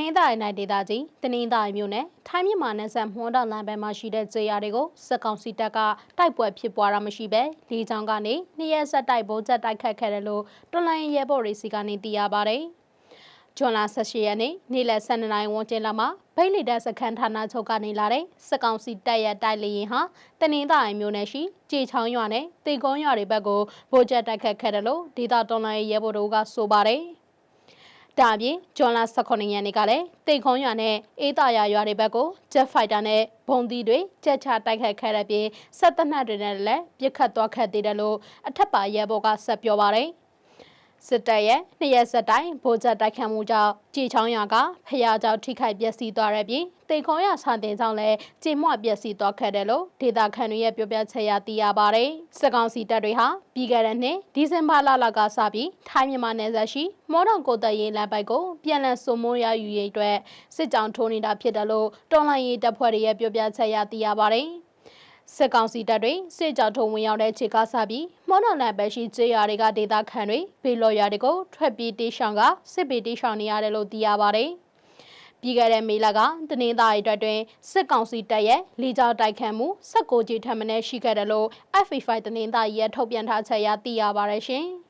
နင်္သာရီနိုင်ဒေသကြီးတနင်္သာရီမြို့နယ်ထိုင်းမြန်မာနယ်စပ်မှွန်းတောင်လမ်းဘက်မှာရှိတဲ့ကျေးရွာတွေကိုစစ်ကောင်စီတပ်ကတိုက်ပွဲဖြစ်ပွားတာမရှိပဲလေကြောင်းကနေနှစ်ရက်ဆက်တိုက်ဗုံးချက်တိုက်ခတ်ခဲ့တယ်လို့တွန်လိုင်းရဲဘော်တွေစီကနေသိရပါတယ်။ဂျွန်လာ18ရက်နေ့နေ့လယ်12နာရီဝန်းကျင်လောက်မှာဗိတ်လီတပ်စခန်းဌာနချုပ်ကနေလာတဲ့စစ်ကောင်စီတပ်ရဲ့တိုက်လေရင်ဟာတနင်္သာရီမြို့နယ်ရှိကြေချောင်းရွာနဲ့တေကုန်းရွာတွေဘက်ကိုဗိုလ်ချက်တိုက်ခတ်ခဲ့တယ်လို့ဒေသတွန်လိုင်းရဲဘော်တို့ကဆိုပါတယ်။ ဒါအပြင်ဂျွန်လာ18ရက်နေ့ကလည်းတိတ်ခွန်ရွာနဲ့အေးတာယာရွာတွေဘက်ကိုဂျက်ဖိုက်တာနဲ့ဘုံသီးတွေကြက်ချတိုက်ခတ်ခဲ့တဲ့ပြင်ဆက်တနတ်တွေနဲ့လည်းပြစ်ခတ်သွားခဲ့သေးတယ်လို့အထက်ပါရဲဘော်ကဆက်ပြောပါတယ် စစ်တပ်ရဲ့နှစ်ရက်ဆက်တိုင်းဗိုလ်ချက်တိုက်ခတ်မှုကြောင့်ကြေချောင်းရွာကဖျားကြောင်ထိခိုက်ပျက်စီးသွားတဲ့ပြင်တိတ်ခွန်ရွာဆန်တင်ကြောင့်လည်းကြေမွပျက်စီးသွားခဲ့တယ်လို့ဒေတာခန်တွေရဲ့ပြောပြချက်ရသိရပါတယ်စစ်ကောင်စီတပ်တွေဟာပြီးခဲ့တဲ့နှစ်ဒီဇင်ဘာလလကစပြီးထိုင်းမြန်မာနယ်စပ်ရှိမော်တော်ကိုတရေးလမ်းပိုက်ကိုပြန်လည်စုံမွန်းရယူရေးအတွက်စစ်ကြောင်းထိုးနေတာဖြစ်တယ်လို့တော်လိုင်းရေးတပ်ဖွဲ့တွေရဲ့ပြောပြချက်ရသိရပါတယ် စစ်ကောင်စီတပ်တွေစစ်ကြောထုံဝင်ရောက်တဲ့ခြေကားစားပြီးမော်နော်လန်ပဲရှိကျေးရွာတွေကဒေသခံတွေဘေးလော်ရွာတွေကိုထွက်ပြေးတေးရှောင်ကစစ်ပေတေးရှောင်နေရတယ်လို့သိရပါတယ်။ပြီးခဲ့တဲ့မေလကတနင်္သာရီတပ်တွင်စစ်ကောင်စီတပ်ရဲ့လီကြောက်တိုက်ခတ်မှု16ကြီးထပ်မံရှိခဲ့တယ်လို့ FA5 တနင်္သာရီရဲ့ထုတ်ပြန်ထားချက်အရသိရပါတယ်ရှင်။